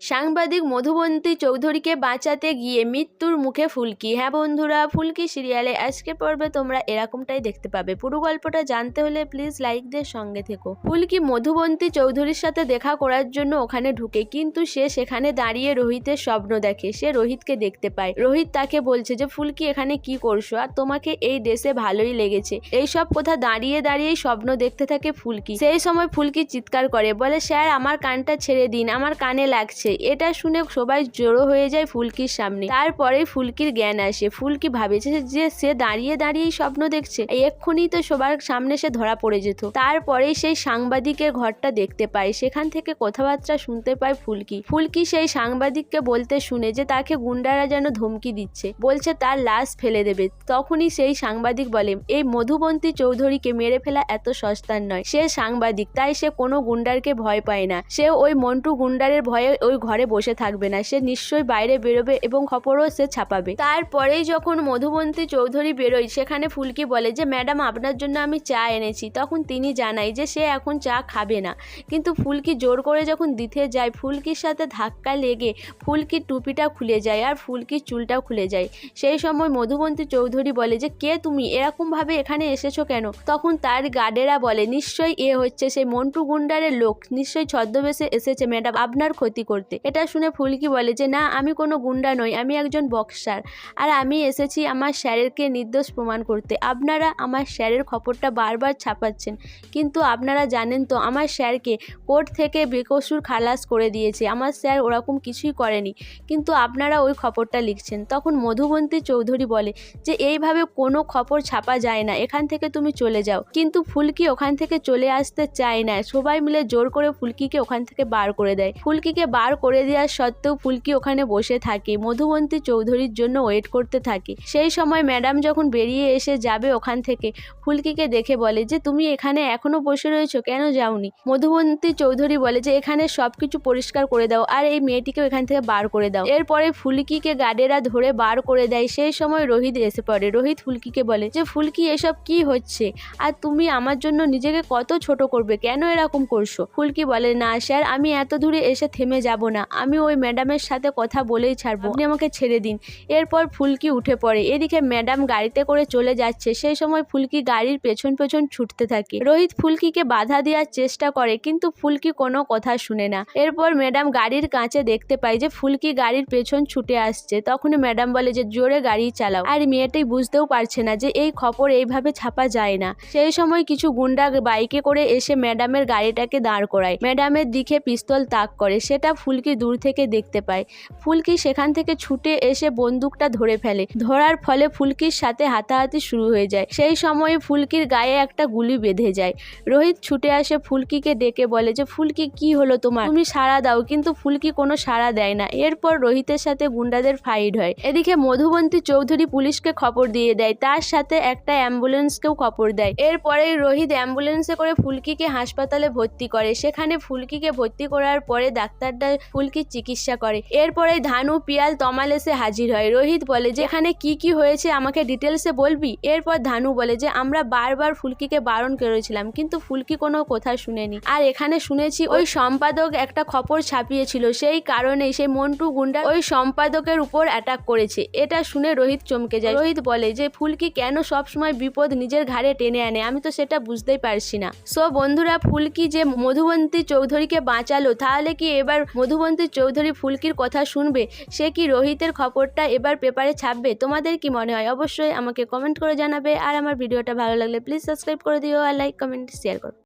সাংবাদিক মধুবন্তী চৌধুরীকে বাঁচাতে গিয়ে মৃত্যুর মুখে ফুলকি। হ্যাঁ বন্ধুরা, ফুলকি সিরিয়ালে আজকে পর্বে তোমরা এরকমটাই দেখতে পাবে। পুরো গল্পটা জানতে হলে প্লিজ লাইক দিয়ে সঙ্গে থেকো। ফুলকি মধুবন্তী চৌধুরীর সাথে দেখা করার জন্য ওখানে ঢুকে, কিন্তু সে সেখানে দাঁড়িয়ে রোহিতের স্বপ্ন দেখে। সে রোহিতকে দেখতে পায়। রোহিত তাকে বলছে যে, ফুলকি, এখানে কি করছ? আর তোমাকে এই ড্রেসে ভালোই লেগেছে। এই সব কথা দাঁড়িয়ে দাঁড়িয়েই স্বপ্ন দেখতে থাকে ফুলকি। সেই সময় ফুলকি চিৎকার করে, বলে, স্যার, আমার কানটা ছেড়ে দিন। আমার কানে লাগছে। এটা শুনে সবাই জড়ো হয়ে যায় ফুলকির সামনে। তারপরে ফুলকির জ্ঞান আসে। ফুলকি ভাবেছে যে সে দাঁড়িয়ে দাঁড়িয়েই স্বপ্ন দেখছে। এক্ষুনি তো সবার সামনে সে ধরা পড়ে যেত। তারপরেই সেই সাংবাদিকের ঘরটা দেখতে পায়। সেখান থেকে কথাবার্তা শুনতে পায় ফুলকি। ফুলকি সেই সাংবাদিককে বলতে শুনে যে তাকে গুন্ডারা যেন ধমকি দিচ্ছে। বলছে, তার লাশ ফেলে দেবে। তখনই সেই সাংবাদিক বলে, এই মধুবন্তী চৌধুরীকে মেরে ফেলা এত সস্তার নয়। সে সাংবাদিক, তাই সে কোনো গুন্ডারকে ভয় পায় না। সে ওই মন্টু গুন্ডারের ভয়ে ওই ঘরে বসে থাকবে না। সে নিশ্চয়ই বাইরে বেরোবে এবং খবরও সে ছাপাবে। তারপরেই যখন মধুবন্তী চৌধুরী বেরোয়, সেখানে ফুলকি বলে যে, ম্যাডাম, আপনার জন্য আমি চা এনেছি। তখন তিনি জানায় যে, সে এখন চা খাবে না। কিন্তু ফুলকি জোর করে যখন দিতে যায়, ফুলকির সাথে ধাক্কা লেগে ফুলকির টুপিটা খুলে যায় আর ফুলকির চুলটাও খুলে যায়। সেই সময় মধুবন্তী চৌধুরী বলে যে, কে তুমি? এরকমভাবে এখানে এসেছ কেন? তখন তার গার্ডেরা বলে, নিশ্চয়ই এ হচ্ছে সেই মন্টু গুন্ডারের লোক। নিশ্চয়ই ছদ্মবেশে এসেছে, ম্যাডাম। আপনার ক্ষতি করতে। এটা শুনে ফুলকি বলে যে, না, আমি কোনো গুন্ডা নই, আমি একজন বক্সার। আর আমি এসেছি আমার স্যারেরকে নির্দোষ প্রমাণ করতে। আপনারা আমার স্যারের খবরটা বারবার ছাপাচ্ছেন। কিন্তু আপনারা জানেন তো, আমার স্যারকে কোর্ট থেকে বেকসুর খালাস করে দিয়েছে। আমার স্যার ওরকম কিছুই করেনি। কিন্তু আপনারা ওই খবরটা লিখছেন। তখন মধুবন্তী চৌধুরী বলে যে, এইভাবে কোনো খবর ছাপা যায় না। এখান থেকে তুমি চলে যাও। কিন্তু ফুলকি ওখান থেকে চলে আসতে চায় না। সবাই মিলে জোর করে ফুলকিকে ওখান থেকে বার করে দেয়। ফুলকিকে বার করে দেওয়ার সত্ত্বেও ফুলকি ওখানে বসে থাকে। মধুবন্তী চৌধুরীর জন্য ওয়েট করতে থাকে। সেই সময় ম্যাডাম যখন বেরিয়ে এসে যাবে ওখান থেকে, ফুলকিকে দেখে বলে যে, তুমি এখানে এখনও বসে রয়েছো, কেন যাওনি? মধুবন্তী চৌধুরী বলে যে, এখানে সব কিছু পরিষ্কার করে দাও আর এই মেয়েটিকেও এখান থেকে বার করে দাও। এরপরে ফুলকিকে গার্ডেরা ধরে বার করে দেয়। সেই সময় রোহিত এসে পড়ে। রোহিত ফুলকিকে বলে যে, ফুলকি, এসব কি হচ্ছে? আর তুমি আমার জন্য নিজেকে কত ছোট করবে? কেন এরকম করছ? ফুলকি বলে, না স্যার, আমি এত দূরে এসে থেমে যাব না। আমি ওই ম্যাডামের সাথে কথা বলেই ছাড়বো। আপনি আমাকে ছেড়ে দিন। এরপর ফুলকি উঠে পড়ে। এদিকে ম্যাডাম গাড়িতে করে চলে যাচ্ছে। সেই সময় ফুলকি গাড়ির পেছন পেছন ছুটতে থাকে। রোহিত ফুলকিকে বাধা দেওয়ার চেষ্টা করে, কিন্তু ফুলকি কোনো কথা শুনে না। এরপর ম্যাডাম গাড়ির কাঁচে দেখতে পায় যে ফুলকি গাড়ির পেছন ছুটে আসছে। তখনই ম্যাডাম বলে যে, জোরে গাড়ি চালাও। আর মেয়েটাই বুঝতেও পারছে না যে, এই খবর এইভাবে ছাপা যায় না। সেই সময় কিছু গুন্ডা বাইকে করে এসে ম্যাডামের গাড়িটাকে দাঁড় করায়। ম্যাডামের দিকে পিস্তল তাক করে। সেটা ফুলকি দূর থেকে দেখতে পায়। ফুলকি সেখান থেকে ছুটে এসে বন্দুকটা ধরে ফেলে। ধরার ফলে ফুলকির সাথে হাতাহাতি শুরু হয়ে যায়। সেই সময় ফুলকির গায়ে একটা গুলি বেঁধে যায়। রোহিত ছুটে আসে ফুলকিকে ডেকে বলে যে, ফুলকি, কি হলো তোমার? তুমি সাড়া দাও। কিন্তু ফুলকি কোনো সাড়া দেয় না। এরপর রোহিতের সাথে গুন্ডাদের ফাইট হয়। এদিকে মধুবন্তী চৌধুরী পুলিশকে খবর দিয়ে দেয়। তার সাথে একটা অ্যাম্বুলেন্সকেও খবর দেয়। এরপরে রোহিত অ্যাম্বুলেন্সে করে ফুলকিকে হাসপাতালে ভর্তি করে। সেখানে ফুলকিকে ভর্তি করার পরে ডাক্তাররা ফুলকির চিকিৎসা করে। এরপরে ধানু, পিয়াল তমাল এসে হাজির হয়। রোহিত বলে যে, এখানে কি কি হয়েছে? আমাকে ডিটেলসে বলবি? এরপর ধানু বলে যে, আমরা বারবার ফুলকিকে বারণ করেছিলাম, কিন্তু ফুলকি কোনো কথা শুনেনি। আর এখানে শুনেছি, ওই সম্পাদক একটা খবর ছাপিয়েছিল। সেই কারণেই সেই মন্টু গুন্ডা ওই সম্পাদকের উপর অ্যাটাক করেছে। এটা শুনে রোহিত চমকে যায়। রোহিত বলে যে, ফুলকি কেন সবসময় বিপদ নিজের ঘাড়ে টেনে আনে? আমি তো সেটা বুঝতেই পারছি না। সো বন্ধুরা, ফুলকি যে মধুবন্তী চৌধুরীকে বাঁচালো, তাহলে কি এবার মধুবন্তী চৌধুরী ফুলকির কথা শুনবে, সে কি রোহিতের খবরটা এবার পেপারে ছাপবে? তোমাদের কি মনে হয়? অবশ্যই আমাকে কমেন্ট করে জানাবে। আর আমার ভিডিওটা ভালো লাগলে প্লিজ সাবস্ক্রাইব করে দিও আর লাইক কমেন্ট শেয়ার করো।